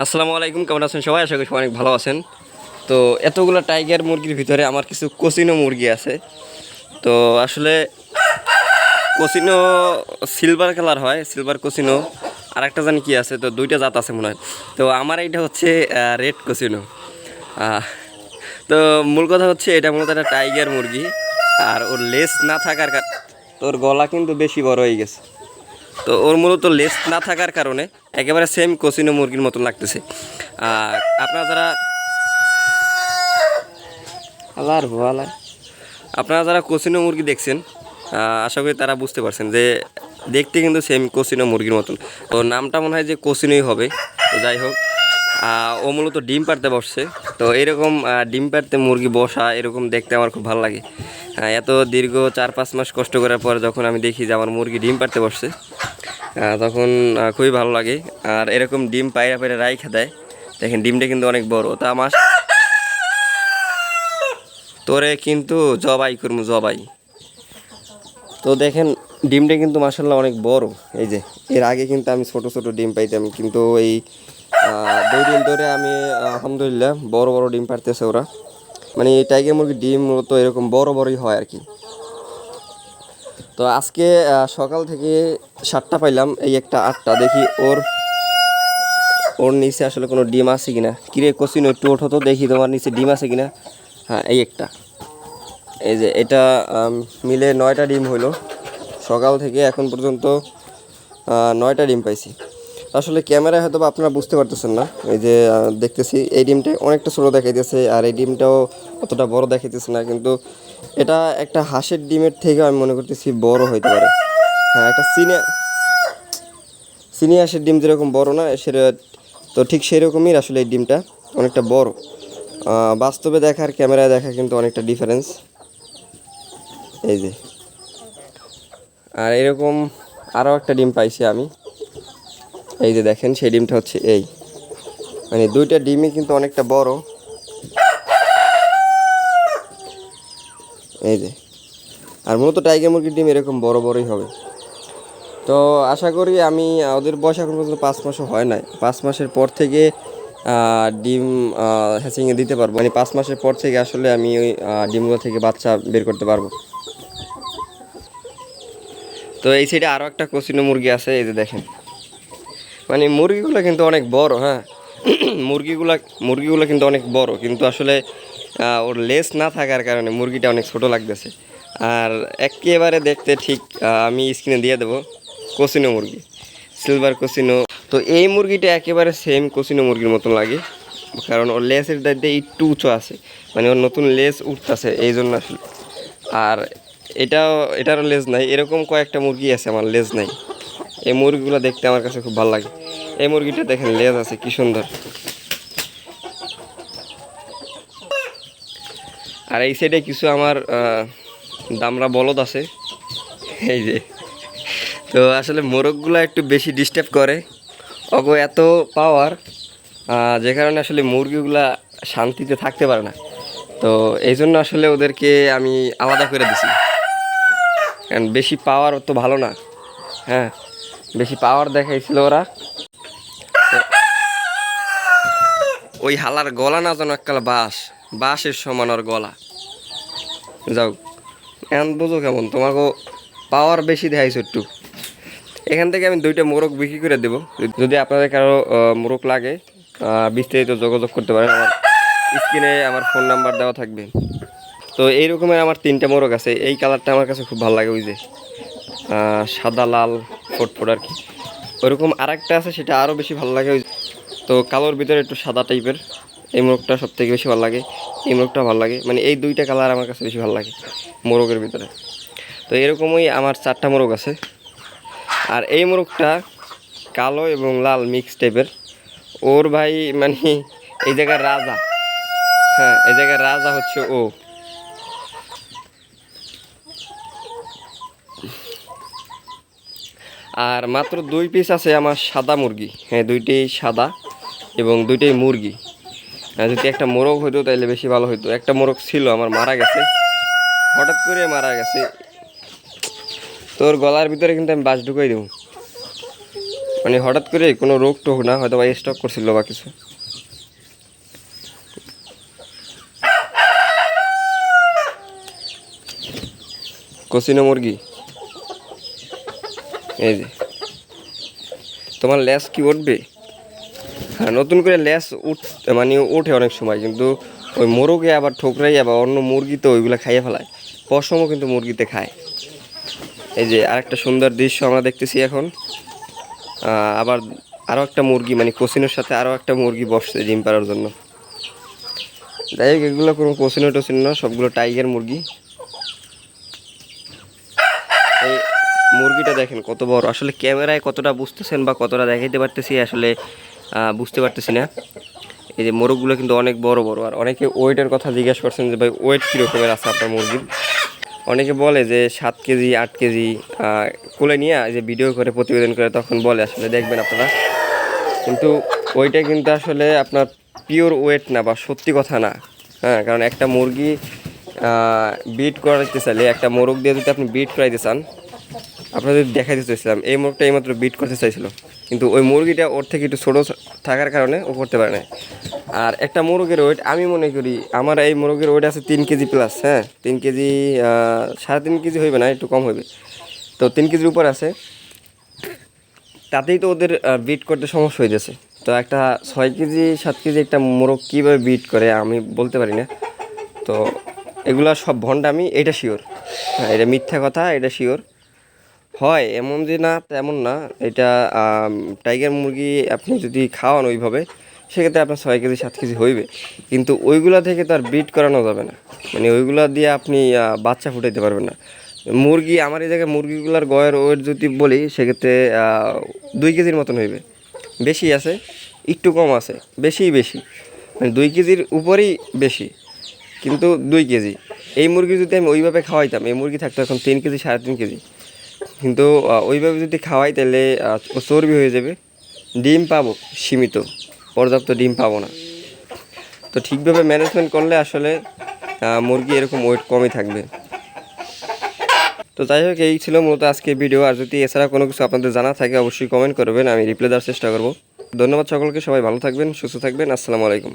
আসসালামু আলাইকুম, কেমন আছেন সবাই? আশা করি অনেক ভালো আছেন। তো এতগুলো টাইগার মুরগির ভিতরে আমার কিছু কোচিনো মুরগি আছে। তো আসলে কোচিনো সিলভার কালার হয়, সিলভার কোচিনো আর একটা জানি কি আছে, তো দুইটা জাত আছে মনে হয়। তো আমার এইটা হচ্ছে রেড কোচিনো তো মূল কথা হচ্ছে, এটা মূলত একটা টাইগার মুরগি। আর ওর লেস না থাকার কার- তোর গলা কিন্তু বেশি বড় হয়ে গেছে। তো ওর মূলত লেস না থাকার কারণে একেবারে সেম কোচিনো মুরগির মতন লাগতেছে। আর আপনারা যারা আলার ভালা। আপনারা যারা কোচিনো মুরগি দেখছেন আশা করি তারা বুঝতে পারছেন যে দেখতে কিন্তু সেম কোচিনো মুরগির মতন। তো নামটা মনে হয় যে কোচিনোই হবে। তো যাই হোক ও মূলত ডিম পাড়তে বসছে। তো এরকম ডিম পাড়তে মুরগি বসা এরকম দেখতে আমার খুব ভালো লাগে। এত দীর্ঘ চার পাঁচ মাস কষ্ট করার পর যখন আমি দেখি যে আমার মুরগি ডিম পাড়তে বসছে তখন খুবই ভালো লাগে। আর এরকম ডিম পায়রা পায়রা রাইখা দেয়। দেখেন, ডিমটা কিন্তু অনেক বড়। তা আমার তোরে কিন্তু জবাই করব জবাই। তো দেখেন, ডিমটা কিন্তু মাসাল্লাহ অনেক বড়। এই যে, এর আগে কিন্তু আমি ছোট ছোট ডিম পাইতাম, কিন্তু এই দুই দিন ধরে আমি, আলহামদুলিল্লাহ, বড় বড় ডিম পারতেছে ওরা। মানে এই টাইগার মুরগির ডিম মূলত এরকম বড় বড়ই হয় আর কি। তো আজকে সকাল থেকে সাতটা পাইলাম, এই একটা আটটা, দেখি ওর ওর নিচে আসলে কোনো ডিম আছে কিনা। কিরে, কচিন, একটু ওঠো তো, দেখি তোমার নিচে ডিম আছে কিনা। হ্যাঁ এই একটা। এই যে এটা মিলে নয়টা ডিম হইল। সকাল থেকে এখন পর্যন্ত নয়টা ডিম পাইছি। আসলে ক্যামেরায় হয়তো আপনারা বুঝতে পারতেছেন না। এই যে দেখতেছি, এই ডিমটা অনেকটা ছোটো দেখাইতেছে আর এই ডিমটাও অতটা বড় দেখাইতেছে না। কিন্তু এটা একটা হাঁসের ডিমের থেকে আমি মনে করতেছি বড় হইতে পারে। হ্যাঁ একটা সিনে চিনি হাঁসের ডিম যেরকম বড় না, সেটা তো ঠিক সেরকমই আসলে এই ডিমটা, অনেকটা বড়। বাস্তবে দেখার, ক্যামেরায় দেখা কিন্তু অনেকটা ডিফারেন্স এই যে। আর এরকম আরও একটা ডিম পাইছি আমি। এই যে দেখেন, সেই ডিমটা হচ্ছে এই। মানে দুইটা ডিমই কিন্তু অনেকটা বড়। এই যে। আর মূলত টাইগার মুরগির ডিম এরকম বড় বড়ই হবে। তো আশা করি আমি, ওদের বয়স এখন পর্যন্ত পাঁচ মাসও হয় নাই। পাঁচ মাসের পর থেকে ডিম হ্যাচিংয়ে দিতে পারব। মানে পাঁচ মাসের পর থেকে আসলে আমি ওই ডিমগুলো থেকে বাচ্চা বের করতে পারব। তো এই সাইডে আরও একটা কচিনো মুরগি আছে, এই যে দেখেন। মানে মুরগিগুলো কিন্তু অনেক বড় হ্যাঁ? মুরগিগুলা মুরগিগুলো কিন্তু অনেক বড়, কিন্তু আসলে ওর লেস না থাকার কারণে মুরগিটা অনেক ছোট লাগতেছে। আর একেবারে দেখতে ঠিক আমি স্ক্রিনে দিয়ে দেবো, কোচিনো মুরগি সিলভার কোচিনো। তো এই মুরগিটা একেবারে সেম কোচিনো মুরগির মতন লাগে, কারণ ওর লেসের দায়িত্বে একটু উঁচু আছে মানে ওর নতুন লেস উঠতেছে, এই জন্য আসলে। আর এটাও এটারও লেজ নাই, এরকম কয়েকটা মুরগি আছে, আমার লেজ নাই। এই মুরগিগুলো দেখতে আমার কাছে খুব ভালো লাগে। এই মুরগিটা দেখেন, লেজ আছে, কি সুন্দর। আর এই সাইডে কিছু আমার দামরা বলদ আছে। এই যে। তো আসলে মোরগগুলো একটু বেশি ডিস্টার্ব করে। অগো এত পাওয়ার যে কারণে আসলে মুরগিগুলা শান্তিতে থাকতে পারে না। তো এই জন্য আসলে ওদেরকে আমি আলাদা করে দিছি। কারণ বেশি পাওয়ার তো ভালো না। হ্যাঁ। বেশি পাওয়ার দেখাইছিল ওরা। ওই হালার গলা না যেন এককাল বাঁশ, বাঁশের সমান ওর গলা। যাও, এখন বুঝো কেমন তোমাকে পাওয়ার বেশি দেখাইছো একটু। এখান থেকে আমি দুইটা মোরগ বিক্রি করে দেবো। যদি আপনাদের কারও মোরগ লাগে বিস্তারিত যোগাযোগ করতে পারেন আমার স্ক্রিনে আমার ফোন নাম্বার দেওয়া থাকবে। তো এই রকমের আমার তিনটা মোরগ আছে, এই কালারটা আমার কাছে খুব ভালো লাগে, ওই যে সাদা, লাল ফটফট আর কি। ওইরকম আরেকটা আছে, সেটা আরও বেশি ভালো লাগে। তো কালোর ভিতরে একটু সাদা টাইপের। এই মোরগটা সব থেকে বেশি ভালো লাগে। এই মোরগটা ভালো লাগে। মানে এই দুইটা কালার আমার কাছে বেশি ভালো লাগে, মোরগের ভিতরে। তো এরকমই আমার চারটা মোরগ আছে। আর এই মোরগটা কালো এবং লাল মিক্স টাইপের ওর ভাই মানে এই জায়গার রাজা। হ্যাঁ এই জায়গার রাজা হচ্ছে ও। আর মাত্র দুই পিস আছে আমার সাদা মুরগি। হ্যাঁ দুইটাই সাদা এবং দুইটাই মুরগি। যদি একটা মোরগ হইতো তাহলে বেশি ভালো হইতো। একটা মোরগ ছিল, আমার মারা গেছে। হঠাৎ করে মারা গেছে। তোর গলার ভিতরে কিন্তু আমি বাস ঢুকাই দেবো। মানে হঠাৎ করে কোনো রোগ টোগ না, হয়তো বা স্টক করছিল বা কিছু। কসিনো মুরগি। এই যে। তোমার ল্যাস কি উঠবে? হ্যাঁ নতুন করে ল্যাস উঠ মানে ওঠে অনেক সময়, কিন্তু ওই মোরগে আবার ঠোকরাই আবার অন্য মুরগি তো ওইগুলো খাইয়ে ফেলায়। পশমও কিন্তু মুরগিতে খায়। এই যে আরেকটা সুন্দর দৃশ্য আমরা দেখতেছি এখন। আবার আরও একটা মুরগি মানে কোসিনোর সাথে আরও একটা মুরগি বসছে ডিম পাড়ার জন্য। যাই হোক, এগুলো কোনো কোসিনো টোসিনো না, সবগুলো টাইগার মুরগি এই মুরগিটা দেখেন কত বড়। আসলে ক্যামেরায় কতটা বুঝতেছেন বা কতটা দেখাইতে পারতেছি, আসলে বুঝতে পারতেছি না। এই যে মোরগগুলো কিন্তু অনেক বড় বড়। আর অনেকে ওয়েটের কথা জিজ্ঞেস করছেন যে, ভাই, ওয়েট কীরকমের আছে আপনার মুরগির? অনেকে বলে যে, সাত কেজি, আট কেজি কোলে নিয়ে যে ভিডিও করে, প্রতিবেদন করে তখন বলে, আসলে দেখবেন আপনারা। কিন্তু ওইটা কিন্তু আসলে আপনার পিওর ওয়েট না বা সত্যি কথা না। হ্যাঁ কারণ একটা মুরগি বিট করাইতে চাইলে, একটা মোরগ দিয়ে যদি আপনি বিট করাইতে চান আপনাদের দেখাইতে চাইছিলাম, এই মোরগটা এইমাত্র বিট করতে চাইছিল। কিন্তু ওই মুরগিটা ওর থেকে একটু ছোটো থাকার কারণে ও করতে পারে না আর একটা মোরগের ওয়েট আমি মনে করি আমার এই মোরগের ওয়েট আছে তিন কেজি প্লাস হ্যাঁ? তিন কেজি সাড়ে তিন কেজি হইবে না, একটু কম হইবে। তো তিন কেজির উপর আছে। তাতেই তো ওদের বিট করতে সমস্যা হয়ে যাচ্ছে। তো একটা ছয় কেজি, সাত কেজি একটা মোরগ কীভাবে বিট করে, আমি বলতে পারি না। তো এগুলা সব ভণ্ডামি, এটা শিওর হ্যাঁ এটা মিথ্যা কথা, এটা শিওর হয়, এমন যে না, তেমন না। এটা টাইগার মুরগি আপনি যদি খাওয়ান ওইভাবে, সেক্ষেত্রে আপনার ছয় কেজি, সাত কেজি হইবে। কিন্তু ওইগুলা থেকে তো আর ব্রিড করানো যাবে না। মানে ওইগুলা দিয়ে আপনি বাচ্চা ফুটাইতে পারবেন না। মুরগি, আমার এই জায়গায় মুরগিগুলার গয়ের ওয়েট যদি বলি, সেক্ষেত্রে দুই কেজির মতন হইবে। বেশি আছে, একটু কম আছে, বেশিই বেশি। মানে দুই কেজির উপরেই বেশি, কিন্তু দুই কেজি। এই মুরগি যদি আমি ওইভাবে খাওয়াইতাম, এই মুরগি থাকতো এখন তিন কেজি, সাড়ে তিন কেজি। কিন্তু ওইভাবে যদি খাওয়াই তাহলে চর্বি হয়ে যাবে। ডিম পাবো, সীমিত। পর্যাপ্ত ডিম পাবো না। তো ঠিকভাবে ম্যানেজমেন্ট করলে আসলে মুরগি এরকম ওয়েট কমই থাকবে। তো যাই হোক, এই ছিল মূলত আজকে ভিডিও আর যদি এছাড়া কোনো কিছু আপনাদের জানা থাকে, অবশ্যই কমেন্ট করবেন। আমি রিপ্লাই দেওয়ার চেষ্টা করব। ধন্যবাদ সকলকে, সবাই ভালো থাকবেন, সুস্থ থাকবেন। আসসালামু আলাইকুম।